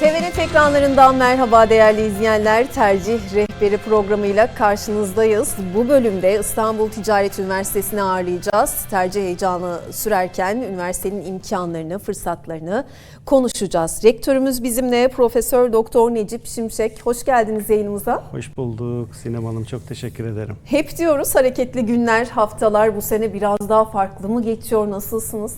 TVNET ekranlarından merhaba değerli izleyenler. Tercih Rehberi programıyla karşınızdayız. Bu bölümde İstanbul Ticaret Üniversitesi'ni ağırlayacağız. Tercih heyecanı sürerken üniversitenin imkanlarını, fırsatlarını konuşacağız. Rektörümüz bizimle Profesör Doktor Necip Şimşek. Hoş geldiniz yayınımıza. Hoş bulduk Sinem Hanım. Çok teşekkür ederim. Hep diyoruz hareketli günler, haftalar bu sene biraz daha farklı mı geçiyor? Nasılsınız?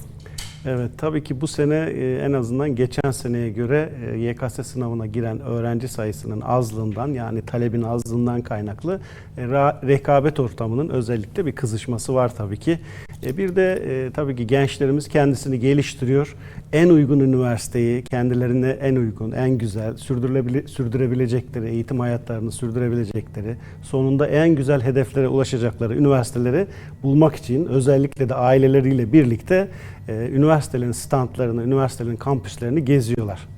Evet tabii ki bu sene e, en azından geçen seneye göre e, YKS sınavına giren öğrenci sayısının azlığından yani talebin azlığından kaynaklı e, rekabet ortamının özellikle bir kızışması var tabii ki. E, Bir de e, tabii ki gençlerimiz kendisini geliştiriyor. En uygun üniversiteyi, kendilerine en uygun, en güzel, sürdürülebilir, sürdürebilecekleri, eğitim hayatlarını sürdürebilecekleri, sonunda en güzel hedeflere ulaşacakları üniversiteleri bulmak için özellikle de aileleriyle birlikte e, üniversitelerin standlarını, üniversitelerin kampüslerini geziyorlar.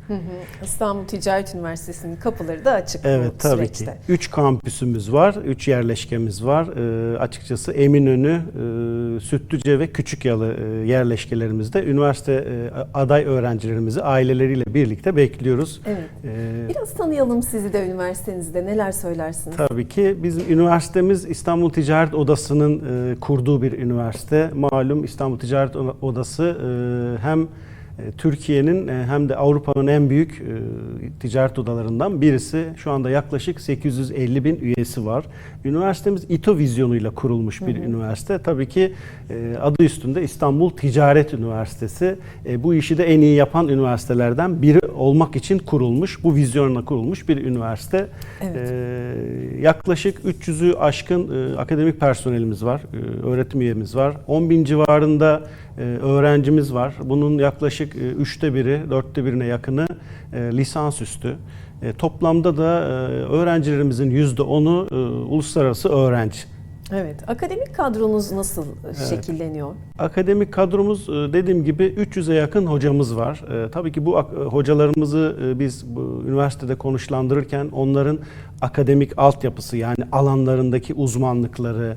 İstanbul Ticaret Üniversitesi'nin kapıları da açık Evet bu tabii süreçte. ki. Üç kampüsümüz var, üç yerleşkemiz var. Ee, açıkçası Eminönü, e, Sütlüce ve Küçükyalı e, yerleşkelerimizde üniversite e, aday öğrencilerimizi aileleriyle birlikte bekliyoruz. Evet. Ee, Biraz tanıyalım sizi de üniversitenizde. Neler söylersiniz? Tabii ki bizim üniversitemiz İstanbul Ticaret Odası'nın e, kurduğu bir üniversite. Malum İstanbul Ticaret Odası e, hem e, Türkiye'nin e, hem de Avrupa'nın en büyük e, ticaret odalarından birisi. Şu anda yaklaşık 850 bin üyesi var. Üniversitemiz İTO vizyonuyla kurulmuş bir üniversite. Tabii ki e, adı üstünde İstanbul Ticaret Üniversitesi. E, Bu işi de en iyi yapan üniversitelerden biri olmak için kurulmuş, bu vizyonla kurulmuş bir üniversite. Evet. Yaklaşık 300'ü aşkın e, akademik personelimiz var, e, öğretim üyemiz var. 10 bin civarında e, öğrencimiz var. Bunun yaklaşık e, üçte biri, dörtte birine yakını e, lisansüstü. E, toplamda da öğrencilerimizin yüzde onu uluslararası öğrenci. Evet. Akademik kadronuz nasıl şekilleniyor? Akademik kadromuz dediğim gibi 300'e yakın hocamız var. E, Tabii ki bu hocalarımızı biz bu üniversitede konuşlandırırken onların akademik altyapısı yani alanlarındaki uzmanlıkları,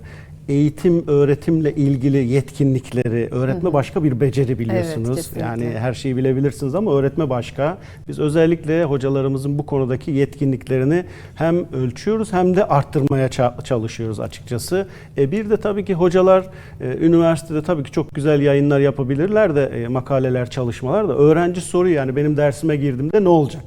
eğitim öğretimle ilgili yetkinlikleri, öğretme başka bir beceri biliyorsunuz. kesinlikle. yani her şeyi bilebilirsiniz ama öğretme başka. Biz özellikle hocalarımızın bu konudaki yetkinliklerini hem ölçüyoruz hem de arttırmaya ça- çalışıyoruz açıkçası. E, bir de tabii ki hocalar e, üniversitede tabii ki çok güzel yayınlar yapabilirler de e, makaleler, çalışmalar da öğrenci soruyor yani benim dersime girdiğimde ne olacak?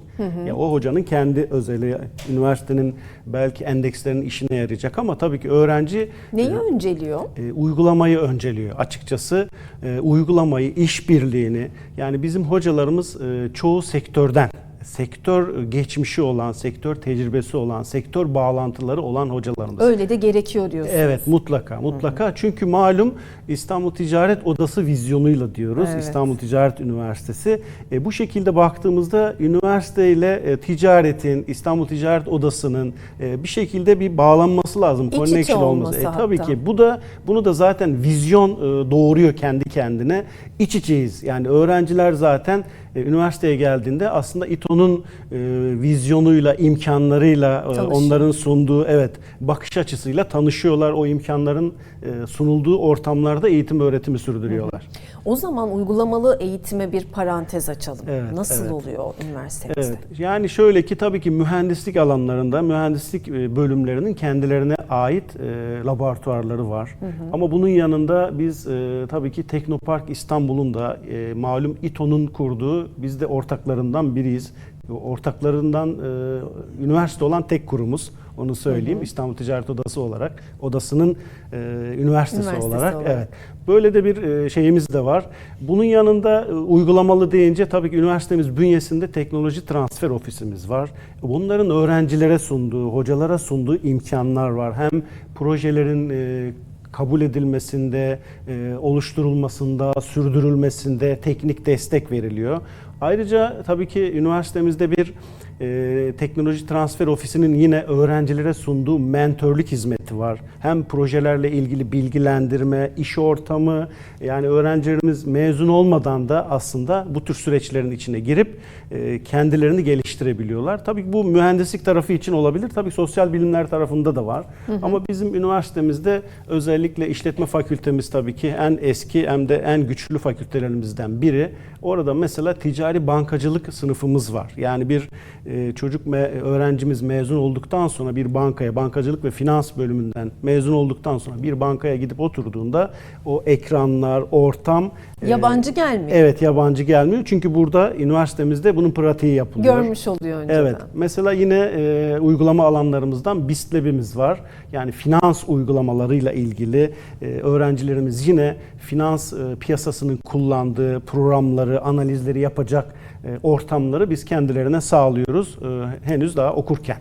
Ya o hocanın kendi özeli, üniversitenin belki endekslerinin işine yarayacak ama tabii ki öğrenci Neyi önceliyor? e, uygulamayı önceliyor açıkçası. E, uygulamayı, işbirliğini yani bizim hocalarımız e, çoğu sektörden sektör geçmişi olan, sektör tecrübesi olan, sektör bağlantıları olan hocalarımız. Öyle de gerekiyor diyorsunuz. Evet mutlaka mutlaka çünkü malum İstanbul Ticaret Odası vizyonuyla diyoruz Evet. İstanbul Ticaret Üniversitesi. E, bu şekilde baktığımızda üniversite ile e, ticaretin İstanbul Ticaret Odası'nın e, bir şekilde bir bağlanması lazım. İç içe olması E, tabii hatta. ki bu da bunu da zaten vizyon e, doğuruyor kendi kendine. İç içeyiz. Yani öğrenciler zaten üniversiteye geldiğinde aslında İTO'nun e, vizyonuyla, imkanlarıyla, e, onların sunduğu evet bakış açısıyla tanışıyorlar. O imkanların e, sunulduğu ortamlarda eğitim öğretimi sürdürüyorlar. O zaman uygulamalı eğitime bir parantez açalım. Evet, Nasıl evet. oluyor üniversitemizde? Evet. Yani şöyle ki tabii ki mühendislik alanlarında mühendislik e, bölümlerinin kendilerine ait e, laboratuvarları var. Ama bunun yanında biz e, tabii ki Teknopark İstanbul'un da e, malum İTO'nun kurduğu biz de ortaklarından biriyiz. Ortaklarından e, üniversite olan tek kurumuz. Onu söyleyeyim. İstanbul Ticaret Odası olarak odasının e, üniversitesi, Üniversitesi olarak. olarak. Evet. Böyle de bir e, şeyimiz de var. Bunun yanında e, uygulamalı deyince tabii ki üniversitemiz bünyesinde teknoloji transfer ofisimiz var. Bunların öğrencilere sunduğu, hocalara sunduğu imkanlar var. Hem projelerin e, kabul edilmesinde, e, oluşturulmasında, sürdürülmesinde teknik destek veriliyor. Ayrıca tabii ki üniversitemizde bir e, teknoloji transfer ofisinin yine öğrencilere sunduğu mentörlük hizmeti var. Hem projelerle ilgili bilgilendirme, iş ortamı yani öğrencilerimiz mezun olmadan da aslında bu tür süreçlerin içine girip e, kendilerini geliştirebiliyorlar. Tabii ki bu mühendislik tarafı için olabilir. Tabii sosyal bilimler tarafında da var. Ama bizim üniversitemizde özellikle işletme fakültemiz tabii ki en eski hem de en güçlü fakültelerimizden biri. Orada mesela ticari ticari bankacılık sınıfımız var. Yani bir e, çocuk me- öğrencimiz mezun olduktan sonra bir bankaya, bankacılık ve finans bölümünden mezun olduktan sonra bir bankaya gidip oturduğunda o ekranlar, ortam e, Yabancı gelmiyor. Evet yabancı gelmiyor. Çünkü burada üniversitemizde bunun pratiği yapılıyor. Görmüş oluyor önceden. Evet. Mesela yine e, uygulama alanlarımızdan BIST Lab'imiz var. Yani finans uygulamalarıyla ilgili e, öğrencilerimiz yine finans e, piyasasının kullandığı programları, analizleri yapacak e, ortamları biz kendilerine sağlıyoruz. E, henüz daha okurken.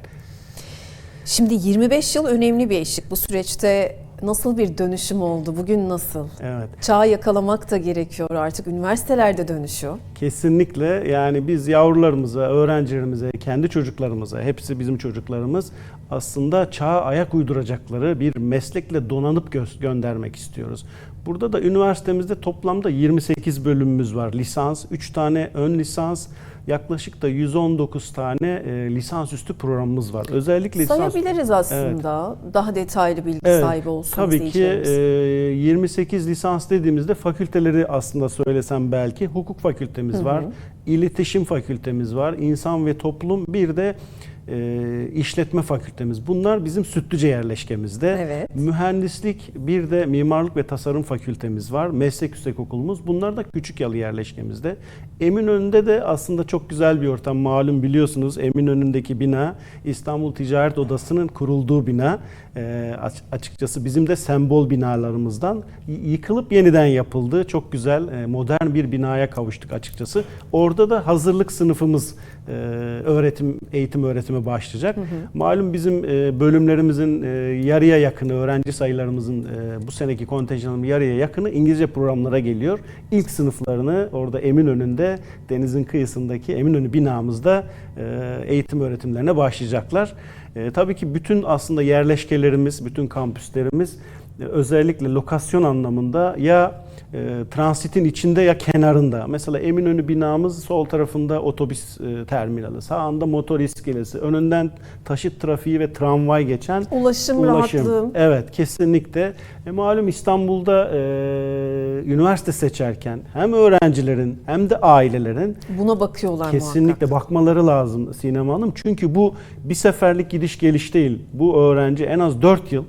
Şimdi 25 yıl önemli bir eşik. Bu süreçte nasıl bir dönüşüm oldu? Bugün nasıl? Evet. Çağı yakalamak da gerekiyor artık. Üniversitelerde dönüşüyor. Kesinlikle yani biz yavrularımıza, öğrencilerimize, kendi çocuklarımıza, hepsi bizim çocuklarımız aslında çağa ayak uyduracakları bir meslekle donanıp gö- göndermek istiyoruz. Burada da üniversitemizde toplamda 28 bölümümüz var. Lisans, 3 tane ön lisans, yaklaşık da 119 tane e, lisansüstü programımız var. Özellikle lisans Sayabiliriz aslında. Daha detaylı bilgi Evet, sahibi olsun Tabii ki e, 28 lisans dediğimizde fakülteleri aslında söylesem belki. Hukuk fakültemiz var, iletişim fakültemiz var, insan ve toplum bir de e, işletme fakültemiz. Bunlar bizim Sütlüce yerleşkemizde. Evet. Mühendislik bir de mimarlık ve tasarım fakültemiz var. Meslek yüksekokulumuz. Bunlar da küçük yalı yerleşkemizde. Eminönü'nde de aslında çok güzel bir ortam. Malum biliyorsunuz Eminönü'ndeki bina İstanbul Ticaret Odası'nın kurulduğu bina. Aç- açıkçası bizim de sembol binalarımızdan yıkılıp yeniden yapıldı. Çok güzel e, modern bir binaya kavuştuk açıkçası. Orada da hazırlık sınıfımız e, öğretim eğitim öğretimi başlayacak. Malum bizim e, bölümlerimizin e, yarıya yakını öğrenci sayılarımızın e, bu seneki kontenjanın yarıya yakını İngilizce programlara geliyor. İlk sınıflarını orada Eminönü'nde denizin kıyısındaki Eminönü binamızda e, eğitim öğretimlerine başlayacaklar. E, tabii ki bütün aslında yerleşkelerimiz, bütün kampüslerimiz özellikle lokasyon anlamında ya e, transitin içinde ya kenarında. Mesela Eminönü binamız sol tarafında otobüs e, terminali, sağında motor iskelesi, önünden taşıt trafiği ve tramvay geçen Ulaşım, rahatlığı. Evet, kesinlikle. E, malum İstanbul'da e, üniversite seçerken hem öğrencilerin hem de ailelerin Buna bakıyorlar Kesinlikle muhakkak. bakmaları lazım Sinem Hanım. Çünkü bu bir seferlik gidiş geliş değil. Bu öğrenci en az 4 yıl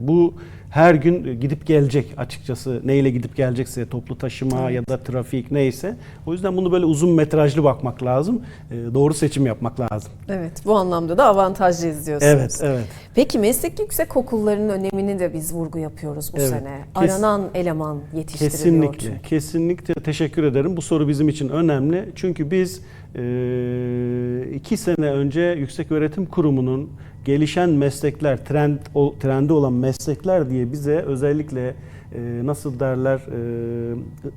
bu her gün gidip gelecek açıkçası. Neyle gidip gelecekse toplu taşıma Evet. ya da trafik neyse. O yüzden bunu böyle uzun metrajlı bakmak lazım. E, doğru seçim yapmak lazım. Evet, bu anlamda da avantajlıyız diyorsunuz. Evet, evet. Peki meslek yüksek okullarının önemini de biz vurgu yapıyoruz bu Evet, sene. kes- Aranan eleman yetiştiriliyor Kesinlikle, çünkü. kesinlikle teşekkür ederim. Bu soru bizim için önemli. Çünkü biz e, iki sene önce Yüksek Öğretim Kurumu'nun gelişen meslekler, trend o, trendi olan meslekler diye bize özellikle e, nasıl derler e,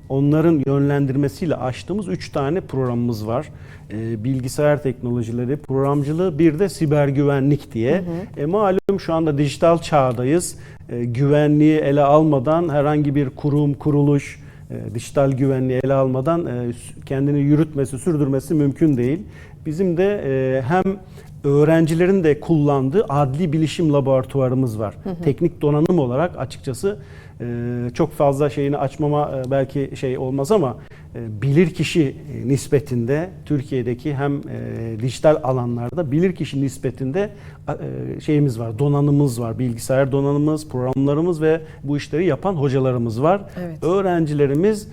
onların yönlendirmesiyle açtığımız üç tane programımız var. E, bilgisayar teknolojileri, programcılığı, bir de siber güvenlik diye. E, malum şu anda dijital çağdayız. E, güvenliği ele almadan herhangi bir kurum, kuruluş, e, dijital güvenliği ele almadan e, kendini yürütmesi, sürdürmesi mümkün değil. Bizim de e, hem öğrencilerin de kullandığı adli bilişim laboratuvarımız var. Teknik donanım olarak açıkçası e, çok fazla şeyini açmama e, belki şey olmaz ama e, bilirkişi nispetinde Türkiye'deki hem e, dijital alanlarda bilirkişi nispetinde e, şeyimiz var, donanımımız var. Bilgisayar donanımımız, programlarımız ve bu işleri yapan hocalarımız var. Evet. Öğrencilerimiz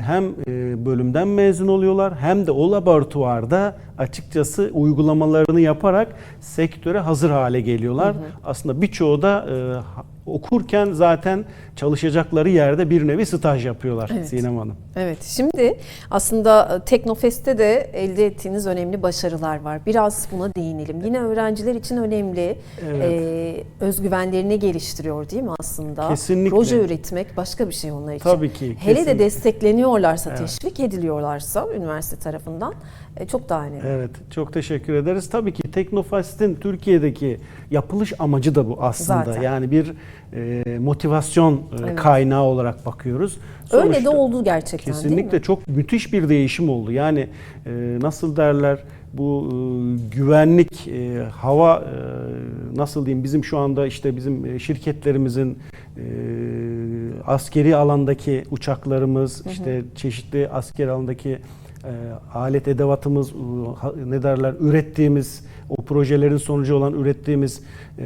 hem e, bölümden mezun oluyorlar hem de o laboratuvarda açıkçası uygulamalarını yaparak sektöre hazır hale geliyorlar. Aslında birçoğu da e, okurken zaten çalışacakları yerde bir nevi staj yapıyorlar Evet. Sinem Hanım. Evet, şimdi aslında e, Teknofest'te de elde ettiğiniz önemli başarılar var. Biraz buna değinelim. Yine öğrenciler için önemli. Evet. Ee, özgüvenlerini geliştiriyor değil mi aslında? Kesinlikle. Proje üretmek başka bir şey onlar için. Tabii ki, Hele de kesinlikle. Destekleniyorlarsa, Evet. teşvik ediliyorlarsa üniversite tarafından e, çok daha önemli. Evet, çok teşekkür ederiz. Tabii ki Teknofest'in Türkiye'deki yapılış amacı da bu aslında. Zaten. Yani bir e, motivasyon e, Evet. kaynağı olarak bakıyoruz. Öyle de Sonuçta- oldu gerçekten Kesinlikle çok müthiş bir değişim oldu. Yani e, nasıl derler bu e, güvenlik, e, hava e, nasıl diyeyim bizim şu anda işte bizim şirketlerimizin askeri alandaki uçaklarımız, işte çeşitli askeri alandaki alet edevatımız, ne derler, ürettiğimiz o projelerin sonucu olan ürettiğimiz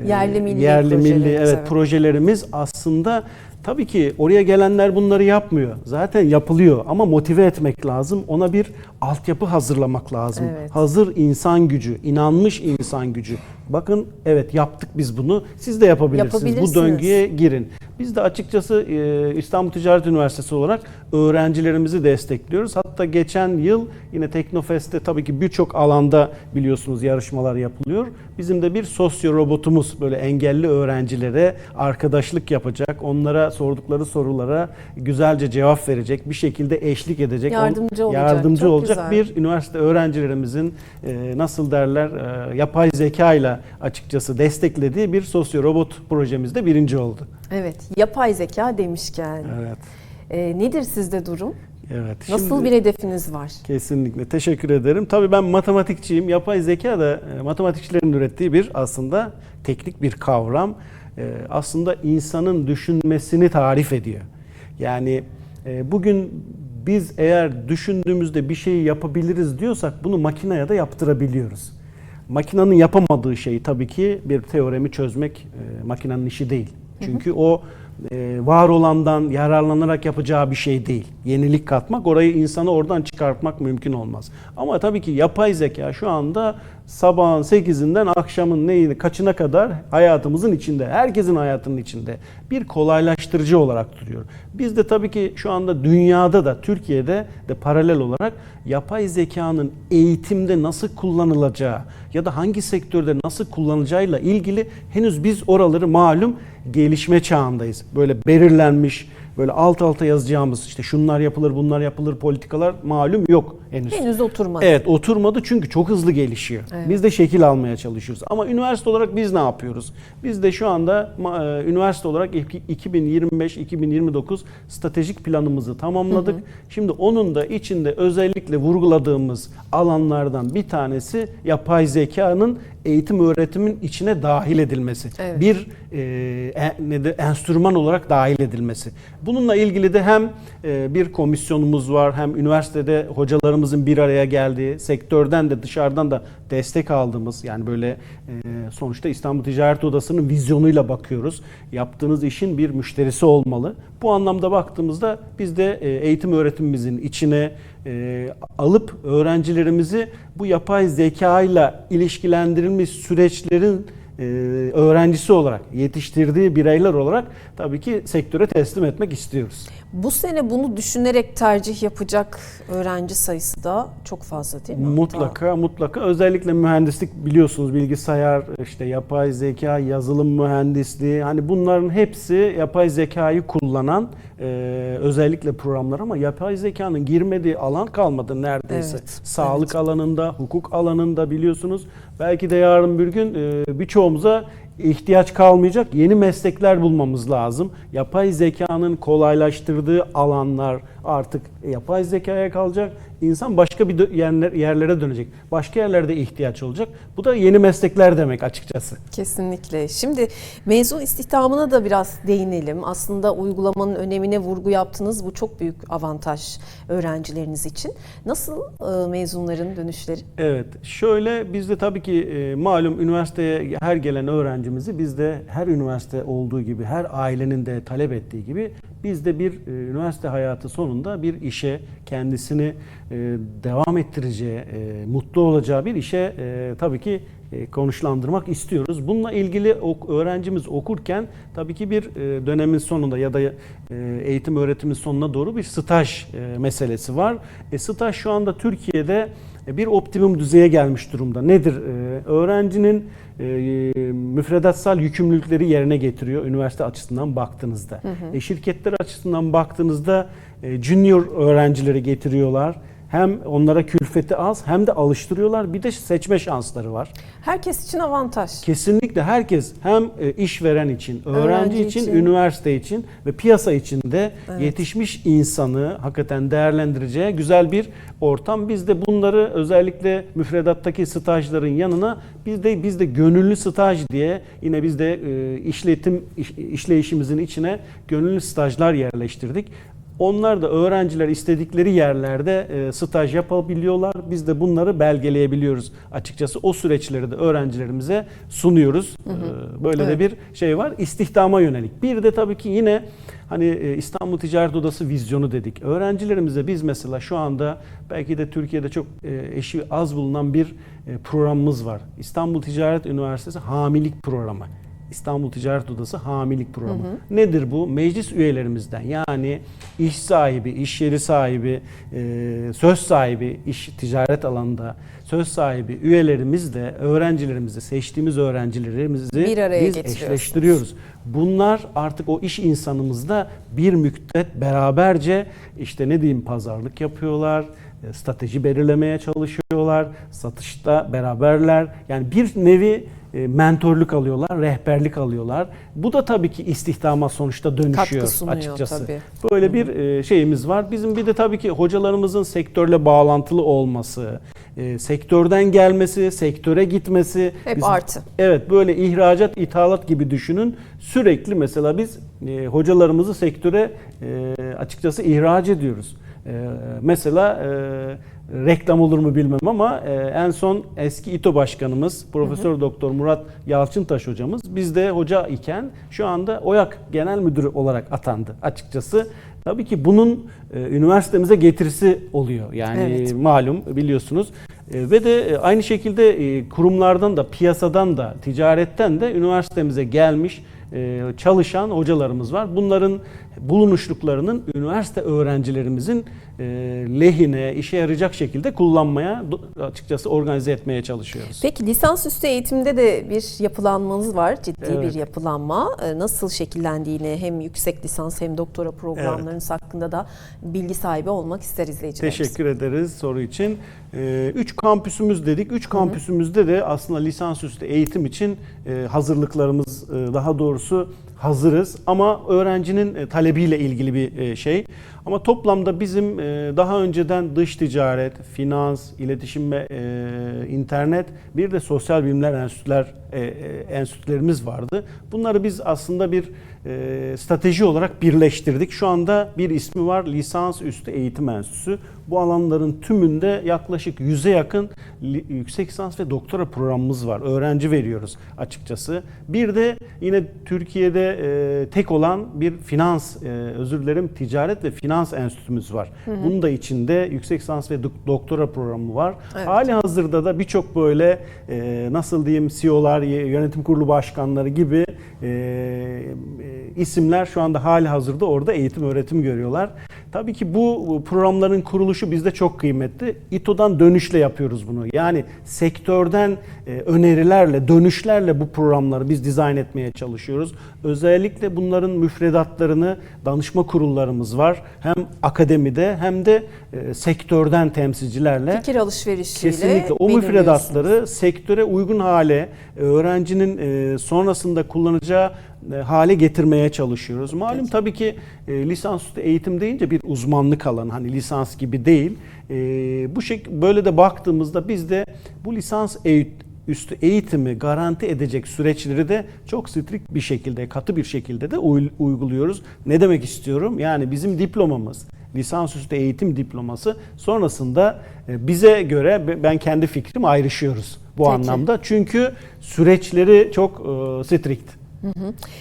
Yerli milli yerli milli evet, evet. projelerimiz aslında tabii ki oraya gelenler bunları yapmıyor. Zaten yapılıyor ama motive etmek lazım. Ona bir altyapı hazırlamak lazım. Evet. Hazır insan gücü, inanmış insan gücü. Bakın evet yaptık biz bunu. Siz de yapabilirsiniz. Bu Yapabilirsiniz. döngüye girin. Biz de açıkçası e, İstanbul Ticaret Üniversitesi olarak öğrencilerimizi destekliyoruz. Hatta geçen yıl yine Teknofest'te tabii ki birçok alanda biliyorsunuz yarışmalar yapılıyor. Bizim de bir sosyo robotumuz böyle engelli öğrencilere arkadaşlık yapacak. Onlara sordukları sorulara güzelce cevap verecek. Bir şekilde eşlik edecek. Yardımcı olacak. Yardımcı Çok olacak güzel. bir üniversite öğrencilerimizin e, nasıl derler e, yapay zeka ile açıkçası desteklediği bir sosyo robot projemizde birinci oldu. Evet, yapay zeka demişken Evet. e, nedir sizde durum? Evet. Nasıl Şimdi- bir hedefiniz var? Kesinlikle. Teşekkür ederim. Tabii ben matematikçiyim. Yapay zeka da e, matematikçilerin ürettiği bir aslında teknik bir kavram. E, aslında insanın düşünmesini tarif ediyor. Yani e, bugün biz eğer düşündüğümüzde bir şeyi yapabiliriz diyorsak bunu makineye de yaptırabiliyoruz. Makinenin yapamadığı şey tabii ki bir teoremi çözmek e, makinenin işi değil. Çünkü o e, var olandan yararlanarak yapacağı bir şey değil. Yenilik katmak, orayı insanı oradan çıkartmak mümkün olmaz. Ama tabii ki yapay zeka şu anda sabahın 8'inden akşamın neyini kaçına kadar hayatımızın içinde, herkesin hayatının içinde bir kolaylaştırıcı olarak duruyor. Biz de tabii ki şu anda dünyada da Türkiye'de de paralel olarak yapay zekanın eğitimde nasıl kullanılacağı ya da hangi sektörde nasıl kullanılacağıyla ilgili henüz biz oraları malum gelişme çağındayız. Böyle belirlenmiş, böyle alt alta yazacağımız işte şunlar yapılır, bunlar yapılır politikalar malum yok henüz. Henüz oturmadı. Evet oturmadı çünkü çok hızlı gelişiyor. Evet. Biz de şekil almaya çalışıyoruz. Ama üniversite olarak biz ne yapıyoruz? Biz de şu anda e, üniversite olarak iki- 2025-2029 stratejik planımızı tamamladık. Şimdi onun da içinde özellikle vurguladığımız alanlardan bir tanesi yapay zekanın eğitim öğretimin içine dahil edilmesi. Evet. Bir e, e, ne de enstrüman olarak dahil edilmesi. Bununla ilgili de hem e, bir komisyonumuz var hem üniversitede hocalarımızın bir araya geldiği, sektörden de dışarıdan da destek aldığımız yani böyle e, sonuçta İstanbul Ticaret Odası'nın vizyonuyla bakıyoruz. Yaptığınız işin bir müşterisi olmalı. Bu anlamda baktığımızda biz de e, eğitim öğretimimizin içine alıp öğrencilerimizi bu yapay zeka ile ilişkilendirilmiş süreçlerin e, öğrencisi olarak yetiştirdiği bireyler olarak tabii ki sektöre teslim etmek istiyoruz. Bu sene bunu düşünerek tercih yapacak öğrenci sayısı da çok fazla değil mi? Mutlaka mutlaka özellikle mühendislik biliyorsunuz bilgisayar işte yapay zeka yazılım mühendisliği hani bunların hepsi yapay zekayı kullanan e, özellikle programlar ama yapay zekanın girmediği alan kalmadı neredeyse. Evet, Sağlık evet. alanında, hukuk alanında biliyorsunuz. Belki de yarın bir gün e, birçoğumuza ihtiyaç kalmayacak yeni meslekler bulmamız lazım. Yapay zekanın kolaylaştırdığı alanlar artık yapay zekaya kalacak. İnsan başka bir yerler, yerlere dönecek. Başka yerlerde ihtiyaç olacak. Bu da yeni meslekler demek açıkçası. Kesinlikle. Şimdi mezun istihdamına da biraz değinelim. Aslında uygulamanın önemine vurgu yaptınız. Bu çok büyük avantaj öğrencileriniz için. Nasıl e, mezunların dönüşleri? Evet, şöyle biz de tabii ki e, malum üniversiteye her gelen öğrencimizi biz de her üniversite olduğu gibi, her ailenin de talep ettiği gibi biz de bir e, üniversite hayatı sonunda bir işe kendisini e, devam ettireceği, e, mutlu olacağı bir işe e, tabii ki e, konuşlandırmak istiyoruz. Bununla ilgili ok- öğrencimiz okurken tabii ki bir e, dönemin sonunda ya da e, eğitim öğretimin sonuna doğru bir staj e, meselesi var. E, staj şu anda Türkiye'de e, bir optimum düzeye gelmiş durumda. Nedir? E, öğrencinin e, müfredatsal yükümlülükleri yerine getiriyor üniversite açısından baktığınızda. E, şirketler açısından baktığınızda e, junior öğrencileri getiriyorlar. Hem onlara külfeti az hem de alıştırıyorlar. Bir de seçme şansları var. Herkes için avantaj. Kesinlikle herkes hem e, işveren için, öğrenci, Öğrenci için, için. üniversite için ve piyasa için de Evet. yetişmiş insanı hakikaten değerlendireceği güzel bir ortam. Biz de bunları özellikle müfredattaki stajların yanına biz de biz de gönüllü staj diye yine biz de e, işletim iş- işleyişimizin içine gönüllü stajlar yerleştirdik. Onlar da öğrenciler istedikleri yerlerde e, staj yapabiliyorlar. Biz de bunları belgeleyebiliyoruz açıkçası. O süreçleri de öğrencilerimize sunuyoruz. E, Böyle Evet. de bir şey var. İstihdama yönelik. Bir de tabii ki yine hani e, İstanbul Ticaret Odası vizyonu dedik. Öğrencilerimize biz mesela şu anda belki de Türkiye'de çok eşi az bulunan bir programımız var. İstanbul Ticaret Üniversitesi Hamilik Programı. İstanbul Ticaret Odası hamilik programı. Nedir bu? Meclis üyelerimizden yani iş sahibi, iş yeri sahibi, e, söz sahibi, iş ticaret alanında söz sahibi üyelerimizle öğrencilerimizle seçtiğimiz öğrencilerimizi Bir araya biz eşleştiriyoruz. Bunlar artık o iş insanımızda bir müddet beraberce işte ne diyeyim pazarlık yapıyorlar, e, strateji belirlemeye çalışıyorlar, satışta beraberler. Yani bir nevi mentorluk alıyorlar, rehberlik alıyorlar. Bu da tabii ki istihdama sonuçta dönüşüyor sunuyor açıkçası. tabii. Böyle bir e, şeyimiz var. Bizim bir de tabii ki hocalarımızın sektörle bağlantılı olması, e, sektörden gelmesi, sektöre gitmesi. Hep Biz- artı. Evet böyle ihracat, ithalat gibi düşünün. Sürekli mesela biz e, hocalarımızı sektöre e, açıkçası ihraç ediyoruz. E, mesela e, reklam olur mu bilmem ama e, en son eski İTO başkanımız Profesör Doktor Murat Yalçıntaş hocamız bizde hoca iken şu anda OYAK Genel Müdürü olarak atandı açıkçası. Tabii ki bunun e, üniversitemize getirisi oluyor. Yani Evet. malum biliyorsunuz. E, Ve de e, aynı şekilde e, kurumlardan da piyasadan da ticaretten de üniversitemize gelmiş çalışan hocalarımız var. Bunların bulunuşluklarının üniversite öğrencilerimizin e, lehine, işe yarayacak şekilde kullanmaya açıkçası organize etmeye çalışıyoruz. Peki lisansüstü eğitimde de bir yapılanmanız var. Ciddi Evet. bir yapılanma. Ee, Nasıl şekillendiğini hem yüksek lisans hem doktora programlarınız hakkında da bilgi sahibi olmak ister izleyicilerimiz. Teşekkür ederiz soru için. Ee, Üç kampüsümüz dedik. Üç kampüsümüzde de aslında lisansüstü eğitim için e, hazırlıklarımız e, daha doğrusu hazırız. Ama öğrencinin e, talebiyle ilgili bir e, şey. Ama toplamda bizim e, daha önceden dış ticaret, finans, iletişim ve internet bir de sosyal bilimler enstitüler e, e, enstitülerimiz vardı. Bunları biz aslında bir e, strateji olarak birleştirdik. Şu anda bir ismi var lisans üstü eğitim enstitüsü. Bu alanların tümünde yaklaşık 100'e yakın yüksek lisans ve doktora programımız var. Öğrenci veriyoruz açıkçası. Bir de yine Türkiye'de e, tek olan bir finans, e, özür dilerim ticaret ve finans enstitümüz var. Bunun da içinde yüksek lisans ve dok- doktora programı var. Evet. Hali hazırda da birçok böyle e, nasıl diyeyim CEO'lar, y- yönetim kurulu başkanları gibi e, e, isimler şu anda hali hazırda orada eğitim öğretim görüyorlar. Tabii ki bu programların kuruluşu bizde çok kıymetli. İTO'dan dönüşle yapıyoruz bunu. Yani sektörden e, önerilerle, dönüşlerle bu programları biz dizayn etmeye çalışıyoruz. Özellikle bunların müfredatlarını danışma kurullarımız var. Hem akademide hem de e, sektörden temsilcilerle Fikir alışverişiyle Kesinlikle o müfredatları sektöre uygun hale, öğrencinin e, sonrasında kullanacağı hale getirmeye çalışıyoruz. Malum tabii ki e, lisansüstü eğitim deyince bir uzmanlık alanı hani lisans gibi değil. E, bu şek böyle de baktığımızda biz de bu lisans eğit üstü eğitimi garanti edecek süreçleri de çok strict bir şekilde, katı bir şekilde de uy- uyguluyoruz. Ne demek istiyorum? Yani bizim diplomamız lisansüstü eğitim diploması sonrasında e, bize göre be- ben kendi fikrim ayrışıyoruz bu Peki. anlamda. Çünkü süreçleri çok e,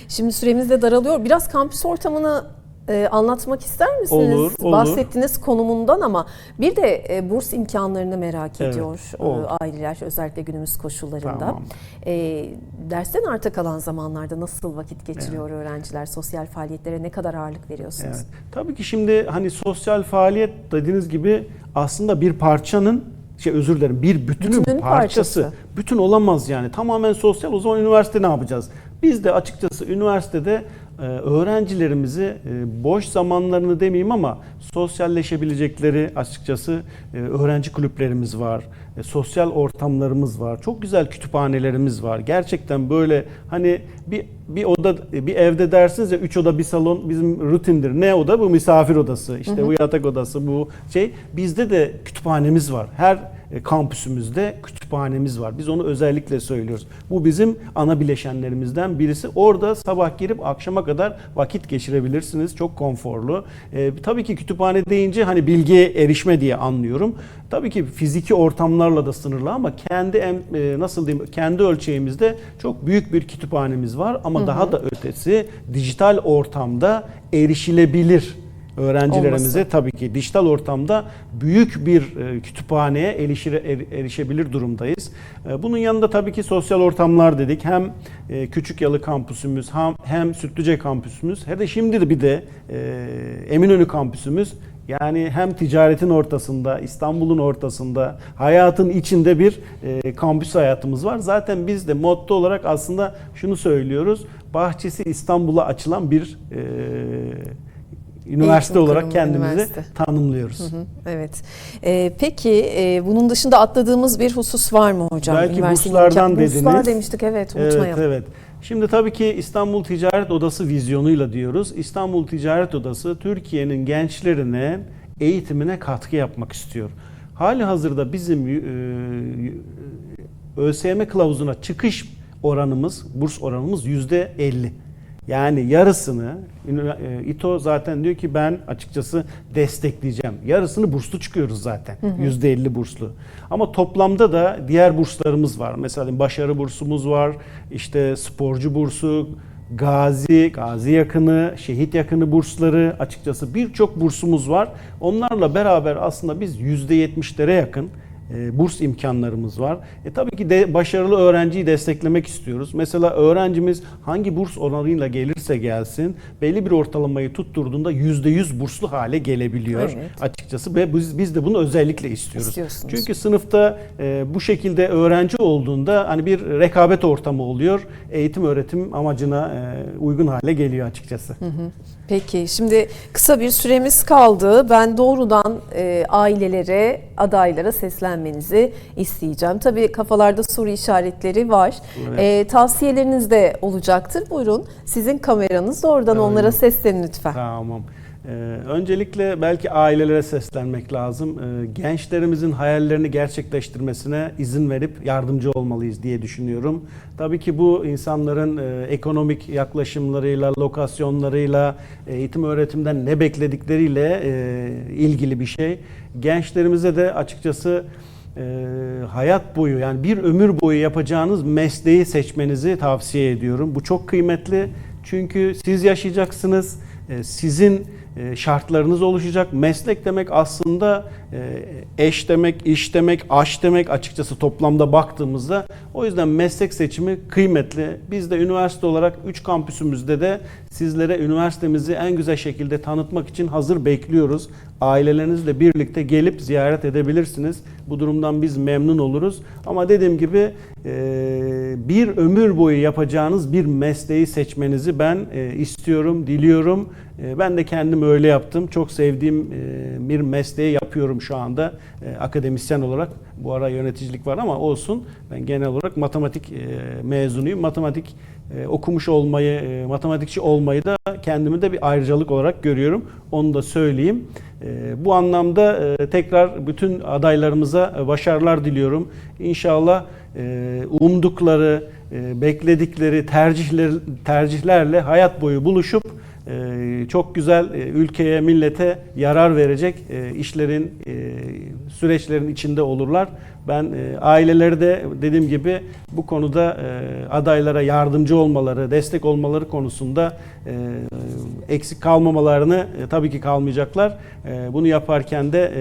Şimdi süremiz de daralıyor. Biraz kampüs ortamını e, anlatmak ister misiniz? Olur, olur. Bahsettiğiniz konumundan ama bir de e, burs imkanlarını merak Evet, ediyor e, olur. aileler özellikle günümüz koşullarında. Tamam. E, dersten arta kalan zamanlarda nasıl vakit geçiriyor öğrenciler? Sosyal faaliyetlere ne kadar ağırlık veriyorsunuz? Evet. Tabii ki şimdi hani sosyal faaliyet dediğiniz gibi aslında bir parçanın şey özür dilerim bir bütünün, Bütünün parçası. parçası. Bütün olamaz yani. Tamamen sosyal o zaman üniversite ne yapacağız? Biz de açıkçası üniversitede e, öğrencilerimizi e, boş zamanlarını demeyeyim ama sosyalleşebilecekleri açıkçası e, öğrenci kulüplerimiz var. Sosyal ortamlarımız var. Çok güzel kütüphanelerimiz var. Gerçekten böyle hani bir bir oda bir evde dersiniz ya üç oda bir salon bizim rutindir. Ne oda? Bu misafir odası. İşte bu yatak odası bu şey. Bizde de kütüphanemiz var. Her kampüsümüzde kütüphanemiz var. Biz onu özellikle söylüyoruz. Bu bizim ana bileşenlerimizden birisi. Orada sabah girip akşama kadar vakit geçirebilirsiniz. Çok konforlu. E, tabii ki kütüphane deyince hani bilgiye erişme diye anlıyorum. Tabii ki fiziki ortamlarla da sınırlı ama kendi e, nasıl diyeyim kendi ölçeğimizde çok büyük bir kütüphanemiz var ama daha da ötesi dijital ortamda erişilebilir öğrencilerimize Olması. tabii ki dijital ortamda büyük bir e, kütüphaneye erişire, er- erişebilir durumdayız. E, Bunun yanında tabii ki sosyal ortamlar dedik. Hem e, Küçük Yalı kampüsümüz hem, hem Sütlüce kampüsümüz hem de şimdi de bir de Eminönü kampüsümüz yani hem ticaretin ortasında, İstanbul'un ortasında, hayatın içinde bir e, kampüs hayatımız var. Zaten biz de motto olarak aslında şunu söylüyoruz. Bahçesi İstanbul'a açılan bir e, üniversite Eğitim olarak kurumu, kendimizi üniversite. tanımlıyoruz. Hı, Evet. Ee, peki e, bunun dışında atladığımız bir husus var mı hocam? Belki burslardan dediniz. Burslar demiştik evet Evet, unutmayalım. evet. Şimdi tabii ki İstanbul Ticaret Odası vizyonuyla diyoruz. İstanbul Ticaret Odası Türkiye'nin gençlerine eğitimine katkı yapmak istiyor. Hali hazırda bizim e, ÖSYM kılavuzuna çıkış oranımız, burs oranımız yüzde 50. Yani yarısını e, İTO zaten diyor ki ben açıkçası destekleyeceğim. Yarısını burslu çıkıyoruz zaten. Yüzde 50 burslu. Ama toplamda da diğer burslarımız var. Mesela başarı bursumuz var. işte sporcu bursu, gazi, gazi yakını, şehit yakını bursları açıkçası birçok bursumuz var. Onlarla beraber aslında biz yüzde 70'lere yakın e, burs imkanlarımız var. E tabii ki de başarılı öğrenciyi desteklemek istiyoruz. Mesela öğrencimiz hangi burs oranıyla gelirse gelsin belli bir ortalamayı tutturduğunda %100 burslu hale gelebiliyor Evet. açıkçası ve biz, biz de bunu özellikle istiyoruz. Çünkü sınıfta e, bu şekilde öğrenci olduğunda hani bir rekabet ortamı oluyor. Eğitim öğretim amacına e, uygun hale geliyor açıkçası. Peki şimdi kısa bir süremiz kaldı. Ben doğrudan e, ailelere, adaylara seslenmenizi isteyeceğim. Tabii kafalarda soru işaretleri var. Evet. E, tavsiyeleriniz de olacaktır. Buyurun sizin kameranız oradan Evet. onlara seslenin lütfen. Tamam. Ee, öncelikle belki ailelere seslenmek lazım. Ee, gençlerimizin hayallerini gerçekleştirmesine izin verip yardımcı olmalıyız diye düşünüyorum. Tabii ki bu insanların e, ekonomik yaklaşımlarıyla, lokasyonlarıyla, eğitim öğretimden ne bekledikleriyle e, ilgili bir şey. Gençlerimize de açıkçası e, hayat boyu yani bir ömür boyu yapacağınız mesleği seçmenizi tavsiye ediyorum. Bu çok kıymetli çünkü siz yaşayacaksınız, e, sizin e, şartlarınız oluşacak. Meslek demek aslında e, eş demek, iş demek, aş demek açıkçası toplamda baktığımızda. O yüzden meslek seçimi kıymetli. Biz de üniversite olarak 3 kampüsümüzde de sizlere üniversitemizi en güzel şekilde tanıtmak için hazır bekliyoruz. Ailelerinizle birlikte gelip ziyaret edebilirsiniz. Bu durumdan biz memnun oluruz. Ama dediğim gibi e, bir ömür boyu yapacağınız bir mesleği seçmenizi ben e, istiyorum, diliyorum. E, Ben de kendim öyle yaptım. Çok sevdiğim bir mesleği yapıyorum şu anda akademisyen olarak. Bu ara yöneticilik var ama olsun. Ben genel olarak matematik mezunuyum. Matematik e, okumuş olmayı, e, matematikçi olmayı da kendimi de bir ayrıcalık olarak görüyorum. Onu da söyleyeyim. E, Bu anlamda tekrar bütün adaylarımıza başarılar diliyorum. İnşallah umdukları, bekledikleri tercihler, tercihlerle hayat boyu buluşup çok güzel e, ülkeye, millete yarar verecek e, işlerin, e, süreçlerin içinde olurlar. Ben aileleri de dediğim gibi bu konuda adaylara yardımcı olmaları, destek olmaları konusunda eksik kalmamalarını tabii ki kalmayacaklar. Bunu yaparken de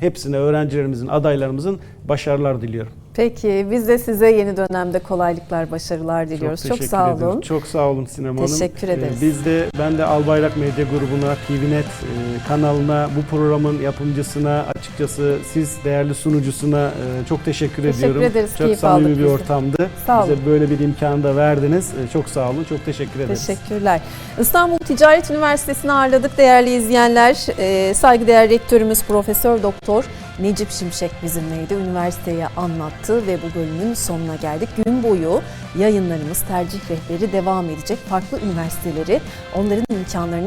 hepsine öğrencilerimizin, adaylarımızın başarılar diliyorum. Peki biz de size yeni dönemde kolaylıklar, başarılar diliyoruz. Çok, teşekkür sağ ederim. olun. Çok sağ olun Sinem Hanım. Teşekkür Ee, ederiz. Biz de ben de Albayrak Medya Grubu'na, TVNet e, kanalına, bu programın yapımcısına, açıkçası siz değerli sunucusuna e, çok teşekkür, Teşekkür ediyorum. ederiz, Çok keyif samimi bir biz de. ortamdı. Sağ olun. Bize böyle bir imkanı da verdiniz. E, Çok sağ olun. Çok teşekkür ederiz. Teşekkürler. İstanbul Ticaret Üniversitesi'ni ağırladık değerli izleyenler. Saygıdeğer rektörümüz Profesör Doktor Necip Şimşek bizimleydi. Üniversiteye anlattı ve bu bölümün sonuna geldik. Gün boyu yayınlarımız tercih rehberi devam edecek. Farklı üniversiteleri, onların imkanlarını